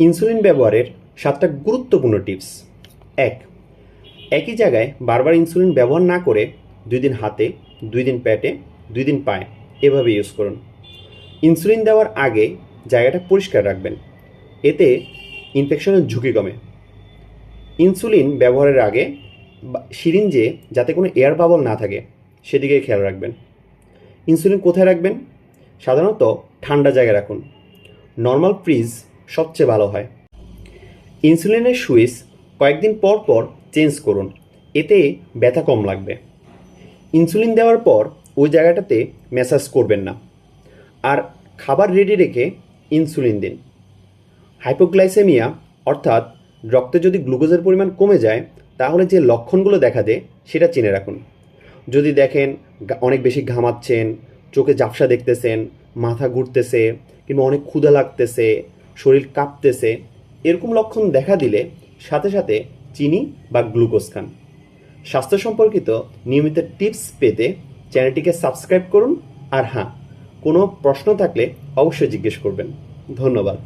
Insulin ব্যবহারের সাতটা গুরুত্বপূর্ণ টিপস। এক, একই জায়গায় বারবার ইনসুলিন ব্যবহার না করে দুই দিন হাতে, দুই দিন পেটে, দুই দিন পায়ে এভাবে ইউজ করুন। ইনসুলিন দেওয়ার আগে জায়গাটা পরিষ্কার রাখবেন। এতে ইনফেকশনের ঝুঁকি কমে। ইনসুলিন ব্যবহারের আগে সিরিঞ্জে যাতে কোনো এয়ার বাবল না থাকে, সেদিকে খেয়াল রাখবেন। ইনসুলিন কোথায় রাখবেন? সাধারণত ঠান্ডা জায়গায় রাখুন। নর্মাল ফ্রিজ সবচেয়ে ভালো হয়। ইনসুলিনের সুইচ কয়েকদিন পর পর চেঞ্জ করুন, এতে ব্যথা কম লাগবে। ইনসুলিন দেওয়ার পর ওই জায়গাটাতে ম্যাসাজ করবেন না। আর খাবার রেডি রেখে ইনসুলিন দিন। হাইপোগ্লাইসেমিয়া, অর্থাৎ রক্তে যদি গ্লুকোজের পরিমাণ কমে যায়, তাহলে যে লক্ষণগুলো দেখা দেয়, সেটা চিনে রাখুন। যদি দেখেন অনেক বেশি ঘামাচ্ছেন, চোখে ঝাপসা দেখতেছেন, মাথা ঘুরতেছে, কিংবা অনেক ক্ষুধা লাগতেছে শরীর কাঁপতেছে, এরকম লক্ষণ দেখা দিলে সাথে সাথে চিনি বা গ্লুকোজ খান। স্বাস্থ্য সম্পর্কিত নিয়মিত টিপস পেতে চ্যানেলটিকে সাবস্ক্রাইব করুন। আর হ্যাঁ কোনো প্রশ্ন থাকলে অবশ্যই জিজ্ঞেস করবেন। ধন্যবাদ।